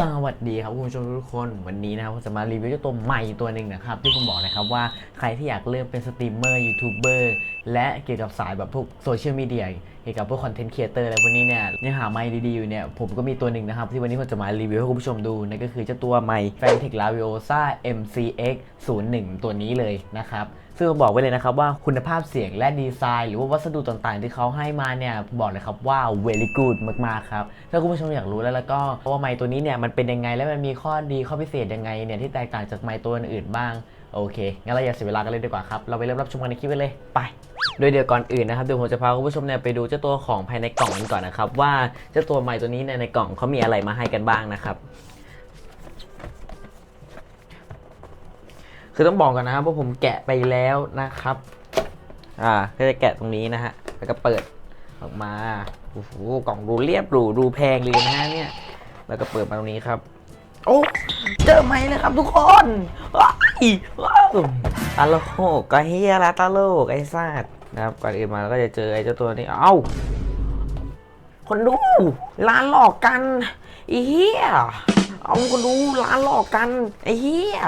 สวัสดีครับคุณผู้ชมทุกคนวันนี้นะครับผมจะมารีวิวเจ้าตัวใหม่ตัวหนึ่งนะครับ ที่ผมบอกนะครับว่าใครที่อยากเริ่มเป็นสตรีมเมอร์ยูทูบเบอร์และเกี่ยวกับสายแบบพวกโซเชียลมีเดียเกี่ยวกับพวกคอนเทนต์ครีเอเตอร์อะไรพวกนี้เนี่ยยังหาไมค์ดีๆอยู่เนี่ยผมก็มีตัวหนึ่งนะครับ ที่วันนี้ผมจะมารีวิวให้คุณผู้ชมดูนั่นก็คือเจ้าตัวไมค์ Fantech Laviosa MCX 01 ตัวนี้เลยนะครับซึ่งผมบอกไว้เลยนะครับว่าคุณภาพเสียงและดีไซน์ หรือว่าวัสดุต่างๆ ที่เขาให้มาเนี่ยบอกเลยครับว่า very good มากๆครับถ้าคุณผู้ชมอยากรู้แล้วแล้วก็ว่าไมค์ตัวนี้เนี่ยมันเป็นยังไงและมันมีข้อดีข้อพิเศษยังไงเนี่ยที่แตกต่างจากไมค์ตัวอื่นๆบ้างโอเค งั้นเราอย่าเสียเวลากันเลยดีกว่าครับ เราไปเริ่มรับชมกันในคลิปเลย ไป โดยเดี๋ยวก่อนอื่นนะครับ เดี๋ยวผมจะพาคุณผู้ชมเนี่ยไปดูเจ้าตัวของภายในกล่องกันก่อนนะครับ ว่าเจ้าตัวไมค์ตัวนี้เนี่ยในกล่องเขามีอะไรมาให้กันบ้างนะครับ คือต้องบอกกันนะครับว่าผมแกะไปแล้วนะครับ อ่า ก็จะแกะตรงนี้นะฮะ แล้วก็เปิดออกมา โอ้โห กล่องดูเรียบหรูดูแพงเลยนะฮะเนี่ย แล้วก็เปิดมาตรงนี้ครับ โอ้เจอไหมเลยครับทุกคนว้ายว้าวตาโลกก็เฮียละตาโลกไอ้ซาดนะครับก่อนอื่นมาเราก็จะเจอไอ้เจ้าตัวนี้ เอ้า คนดูร้านหลอกกันไอ้เหี้ยเอาคนดูร้านหลอกกันไอ้เหี้ย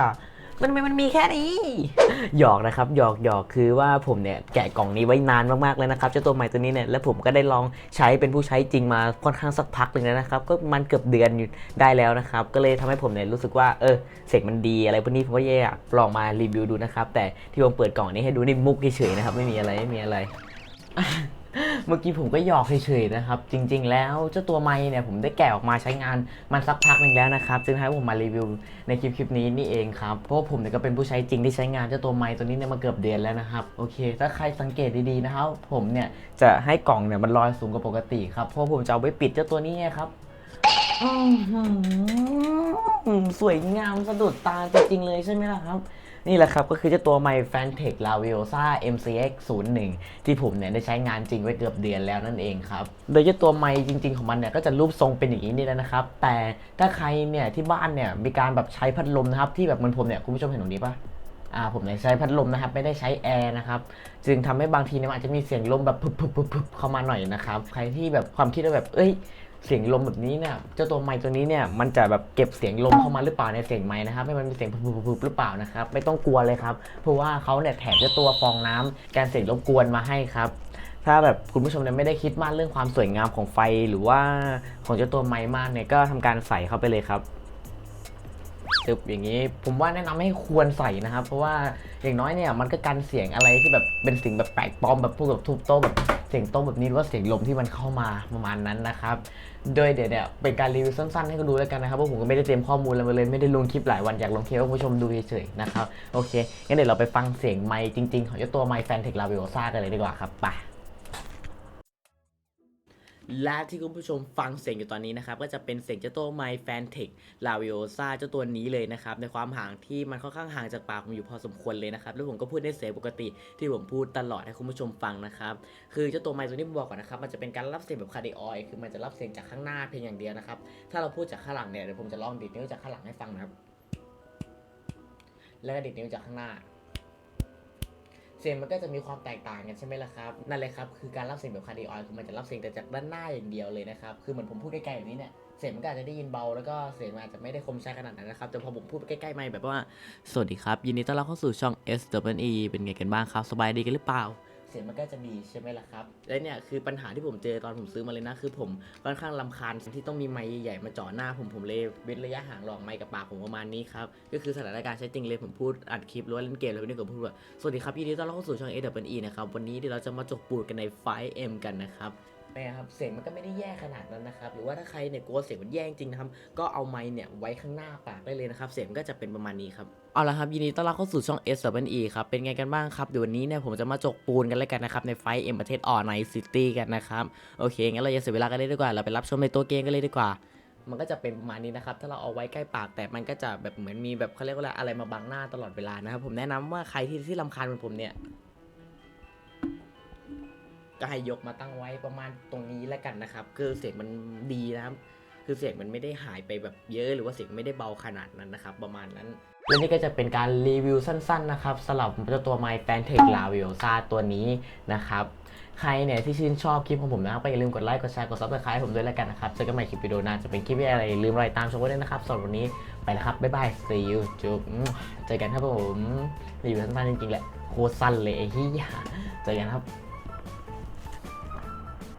มันมันมันมีแค่นี้ หยอกนะครับ หยอกหยอกคือว่าผมเนี่ยแกะกล่องนี้ไว้นานมากๆเลยนะครับเจ้าตัวใหม่ตัวนี้เนี่ยแล้วผมก็ได้ลองใช้เป็นผู้ใช้จริงมาค่อนข้างสักพักหนึ่งแล้วนะครับ ก็มันเกือบเดือนอยู่ได้แล้วนะครับ ก็เลยทำให้ผมเนี่ยรู้สึกว่าเออเสียงมันดีอะไรพวกนี้ผมก็อยากลองมารีวิวดูนะครับแต่ที่ผมเปิดกล่องนี้ให้ดูนี่มุกเฉยๆนะครับไม่มีอะไรไม่มีอะไร เมื่อกี้ผมก็หยอกเฉยๆนะครับ จริง ๆ แล้วเจ้าตัวไม้เนี่ยผมได้แกะออกมาใช้งานมันสักพักหนึ่งแล้วนะครับ จึงให้ผมมารีวิวในคลิปคลิปนี้นี่เองครับเพราะว่าผมเนี่ยก็เป็นผู้ใช้จริงที่ใช้งานเจ้าตัวไม้ตัวนี้เนี่ยมาเกือบเดือนแล้วนะครับโอเค ถ้าใครสังเกตดีๆนะครับ ผมเนี่ยจะให้กล่องเนี่ยมันลอยสูงกว่าปกติครับเพราะผมจะเอาไว้ปิดเจ้าตัวนี้ครับสวยงามสะดุดตาจริงๆเลยใช่ไหมล่ะครับ นี่แหละครับก็คือเจ้าตัว My Fantech Laviosa MCX 01ที่ผมเนี่ยได้ใช้งานจริงไว้เกือบเดือนแล้วนั่นเองครับ โดยเจ้าตัวไมค์จริง ๆ ของมันเนี่ยก็จะรูปทรงเป็นอย่างนี้นี่แหละนะครับ แต่ถ้าใครเนี่ยที่บ้านเนี่ยมีการแบบใช้พัดลมนะครับที่แบบเหมือนผมเนี่ยคุณผู้ชมเห็นตรงนี้ปะอ่าผมเนี่ยใช้พัดลมนะครับ ไม่ได้ใช้แอร์นะครับ จึงทำให้บางทีเนี่ยอาจจะมีเสียงลมแบบพึบๆๆเข้ามาหน่อยนะครับ ใครที่แบบความคิดว่าแบบ เอ้ย เสียงลมแบบนี้เนี่ยเจ้าตัวไมค์ตัวนี้เนี่ยมันจะแบบเก็บเสียงลมเข้ามาหรือเปล่าในเสียงไมค์นะครับให้มันมีเสียงพึบๆหรือเปล่านะครับไม่ต้องกลัวเลยครับเพราะว่าเขาเนี่ยแถมเจ้าตัวฟองน้ำการเสียงรบกวนมาให้ครับถ้าแบบคุณผู้ชมเนี่ยไม่ได้คิดมากเรื่องความสวยงามของไฟหรือว่าของเจ้าตัวไมค์มากเนี่ยก็ทำการใส่เข้าไปเลยครับตึบอย่างนี้ผมว่าแนะนำให้ควรใส่นะครับ เพราะว่าอย่างน้อยเนี่ยมันก็กันเสียงอะไรที่แบบเป็นสิ่งแบบแปลกปลอมแบบพวกแบบทุบโต๊ะแบบ สียงต้มแบบนี้หรือว่าเสียงลมที่มันเข้ามาประมาณนั้นนะครับโดยเดี๋ยวเนี่ยเป็นการรีวิวสั้นๆให้คุณดูแล้วกันนะครับเพราะผมก็ไม่ได้เตรียมข้อมูลอะไรมาเลยไม่ได้ลงคลิปหลายวันอยากลงคลิปให้คุณผู้ชมดูเฉยๆนะครับโอเคงั้นเดี๋ยวเราไปฟังเสียงไมค์จริงๆของเจ้าตัวไมค์แฟนเทคลาวิโอซ่ากันเลยดีกว่าครับไป และที่คุณผู้ชมฟังเสียงอยู่ตอนนี้นะครับ ก็จะเป็นเสียงเจ้าตัวไมค์แฟนเทคลาวิโอซาเจ้าตัวนี้เลยนะครับ ในความห่างที่มันค่อนข้างห่างจากปากผมอยู่พอสมควรเลยนะครับ แล้วผมก็พูดในเสียงปกติที่ผมพูดตลอดให้คุณผู้ชมฟังนะครับ คือเจ้าตัวไมค์ตัวนี้ผมบอกก่อนนะครับ มันจะเป็นการรับเสียงแบบคาร์ดิออคือมันจะรับเสียงจากข้างหน้าเพียงอย่างเดียวนะครับ ถ้าเราพูดจากข้างหลังเนี่ยเดี๋ยวผมจะลองดีดนิ้วจากข้างหลังให้ฟังนะครับ แล้วก็ดีดนิ้วจากข้างหน้า เสียงมันก็จะมีความแตกต่างกันใช่ไหมล่ะครับนั่นเลยครับคือการรับเสียงแบบคาร์ดิออยคือมันจะรับเสียงแต่จากด้านหน้าอย่างเดียวเลยนะครับคือเหมือนผมพูดใกล้ๆแบบนี้เนี่ยเสียงมันก็อาจจะได้ยินเบาแล้วก็เสียงมันอาจจะไม่ได้คมชัดขนาดนั้นนะครับแต่พอผมพูดใกล้ๆไม่แบบว่า สวัสดีครับ ยินดีต้อนรับเข้าสู่ช่อง S W E เป็นไงกันบ้างครับ สบายดีกันหรือเปล่า สียงมันก็จะดีใช่ไหมล่ะครับ และเนี่ยคือปัญหาที่ผมเจอตอนผมซื้อมาเลยนะ คือผมค่อนข้างลำคาญที่ต้องมีไมค์ใหญ่ๆมาจ่อหน้าผมผมเลยเว้นระยะห่างหลองไมค์กับปากผมประมาณนี้ครับ ก็คือสถานการณ์ใช้จริงเลยผมพูดอัดคลิปหรือว่าเล่นเกมแล้ววันนี้ผมพูดว่าสวัสดีครับยินดีต้อนรับเข้าสู่ช่อง AWE นะครับวันนี้เดี๋ยวเราจะมาจกปูดกันในไฟ M กันนะครับ นะครับเสียงมันก็ไม่ได้แย่ขนาดนั้นนะครับ หรือว่าถ้าใครเนี่ยกลัวเสียงมันแย่จริงนะครับ ก็เอาไมค์เนี่ยไว้ข้างหน้าปากได้เลยนะครับ เสียงมันก็จะเป็นประมาณนี้ครับ เอาละครับยินดีต้อนรับเข้าสู่ช่อง S W E ครับ เป็นไงกันบ้างครับ เดี๋ยววันนี้เนี่ยผมจะมาจกปูนกันเลยกันนะครับ ในไฟเอ็มประเทศออไนซิตี้กันนะครับ โอเค งั้นเราอย่าเสียเวลากันเลยดีกว่า เราไปรับชมในตัวเกมกันเลยดีกว่า มันก็จะเป็นประมาณนี้นะครับ ถ้าเราเอาไว้ใกล้ปาก แต่มันก็จะแบบเหมือนมีแบบเขาเรียกว่าอะไรอะไรมาบังหน้าตลอดเวลานะครับ ผมแนะนำว่าใครที่ที่รำคาญเหมือนผมเนี่ย ก็ให้ยกมาตั้งไว้ประมาณตรงนี้แล้วกันนะครับ คือเสียงมันดีนะครับ คือเสียงมันไม่ได้หายไปแบบเยอะ หรือว่าเสียงไม่ได้เบาขนาดนั้นนะครับ ประมาณนั้นและนี่ก็จะเป็นการรีวิวสั้นๆนะครับสำหรับเจ้าตัว My f a n t e c h Laviosa ตัวนี้นะครับ ใครเนี่ยที่ชื่นชอบคลิปของผมนะครับก็อย่าลืมกดไลค์กดแชร์กด subscribe ให้ผมด้วยแล้วกันนะครับ เจอกันใหม่คลิปวิดีโอหน้าจะเป็นคลิปอะไรอย่าลืมรอยตามชมกันด้วยนะครับสำหรับวันนี้ไปแล้วครับ บ๊ายบาย see you จุ๊บอืมเจอกันครับผมรีวิวสั้นๆจริงๆแหละโคตรสั้นเลยไอ้เหี้ยเจอกันครับ